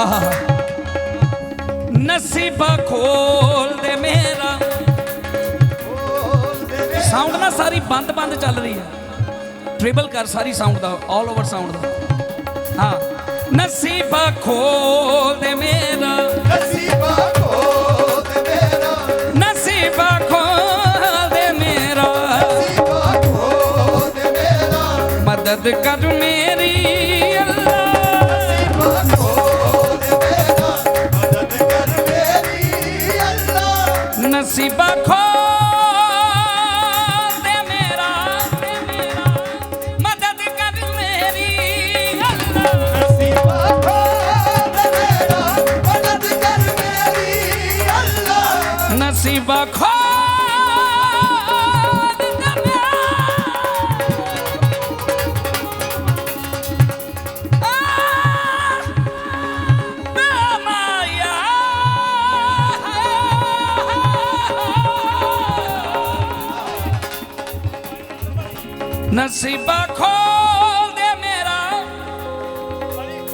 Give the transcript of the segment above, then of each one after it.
ਆਹਾ ਨਸੀਬਾ ਖੋਲ ਦੇ ਮੇਰਾ। ਸਾਊਂਡ ਨਾ ਸਾਰੀ ਬੰਦ ਬੰਦ ਚੱਲ ਰਹੀ ਹੈ ਟ੍ਰਿਬਲ ਕਰ ਸਾਰੀ ਸਾਊਂਡ ਦਾ ਆਲ ਓਵਰ ਸਾਊਂਡ ਦਾ। ਹਾਂ। ਨਸੀਬਾ ਖੋਲ ਦੇ ਮੇਰਾ। ਨਸੀਬਾ ਖੋਲ ਦੇ ਮੇਰਾ। ਨਸੀਬਾ ਖੋਲ ਦੇ ਮੇਰਾ। ਨਸੀਬਾ ਖੋਲ ਦੇ ਮੇਰਾ। ਮਦਦ ਕਰ ਮੇਰੀ ਅੱਲਾ। ਨਸੀਬਾ ਅੱਲਾ ਨਸੀਬਾ ਨਸੀਬਾ ਖੋਲ ਦੇ ਮੇਰਾ।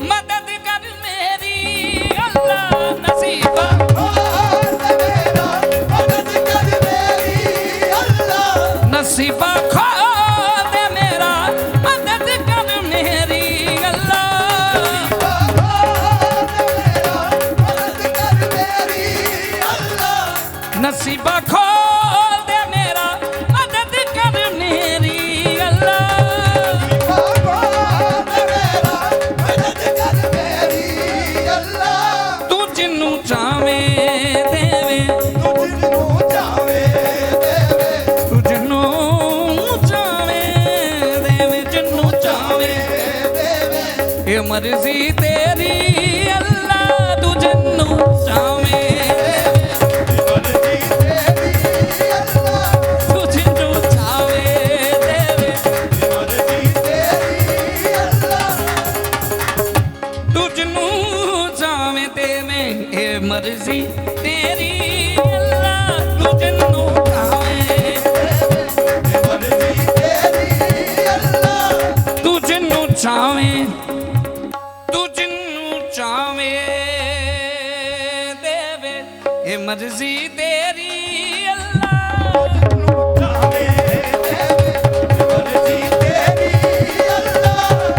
ਮਦਦ ਕਰ ਮੇਰੀ ਅੱਲਾ, ਨਸੀਬਾ। ਖੋਲ ਦੇ ਮੇਰਾ, ਮਦਦ ਕਰ ਮੇਰੀ ਅੱਲਾ। ਨਸੀਬਾ ਖੋਲ ਨਸੀਬਾ ਮਰਜ਼ੀ ਤੇਰੀ, ਅੱਲਾ ਤੂੰ ਜਿੰਨੂੰ ਚਾਵੇਂ ਤੂੰ ਜਿੰਨੂੰ ਚਾਵੇਂ ਤੂੰ ਜਿੰਨੂੰ ਚਾਵੇਂ ਦੇਵੇਂ ਇਹ ਮਰਜ਼ੀ ਤੇਰੀ, ਅੱਲਾ ਤੂੰ ਜਿੰਨੂੰ ਚਾਵੇਂ ਤੂੰ ਜਿੰਨੂੰ ਚਾਵੇਂ ਮਰਜ਼ੀ ਤੇਰੀ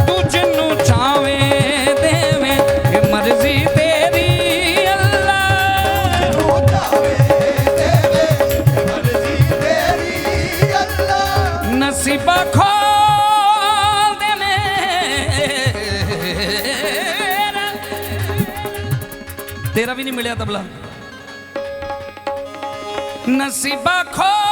ਤੂੰ ਜਿੰਨੂੰ ਚਾਵੇਂ ਦੇਵੇ ਮਰਜ਼ੀ ਤੇਰੀ ਨਸੀਬਾ ਖੋਲ ਤੇਰਾ ਵੀ ਨਹੀਂ ਮਿਲਿਆ ਤਬਲਾ। ਨਸੀਬਾ ਖੋਲ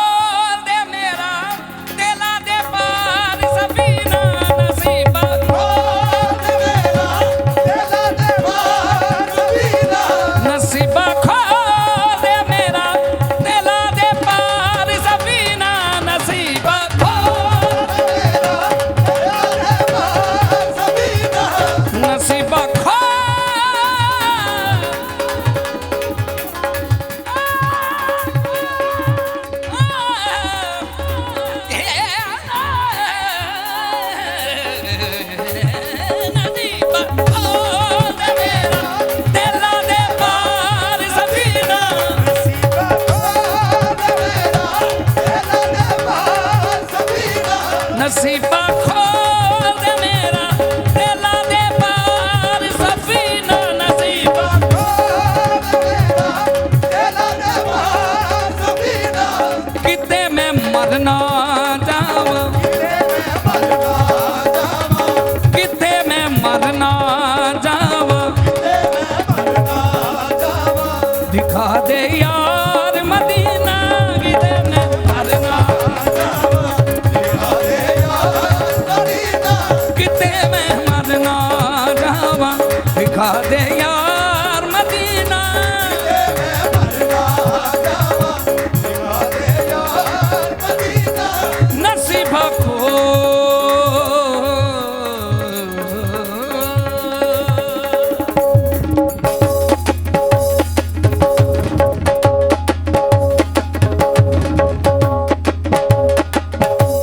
ਨਸੀਬਾ ਖੋਲ ਦੇ ਮੇਰਾ, ਦਿਲਾਂ ਦੇ ਪਾਰ ਸਫੀਨਾ ਨਸੀਬਾ ਕਿਤੇ ਮੈਂ ਮਰਨਾ ਜਾਵਾਂ। ਕਿਤੇ ਮੈਂ ਮਰਨਾ ਜਾਵਾਂ। ਦਿਖਾ ਦੇ ਯਾਰ ਕਿਤੇ ਮੈਂ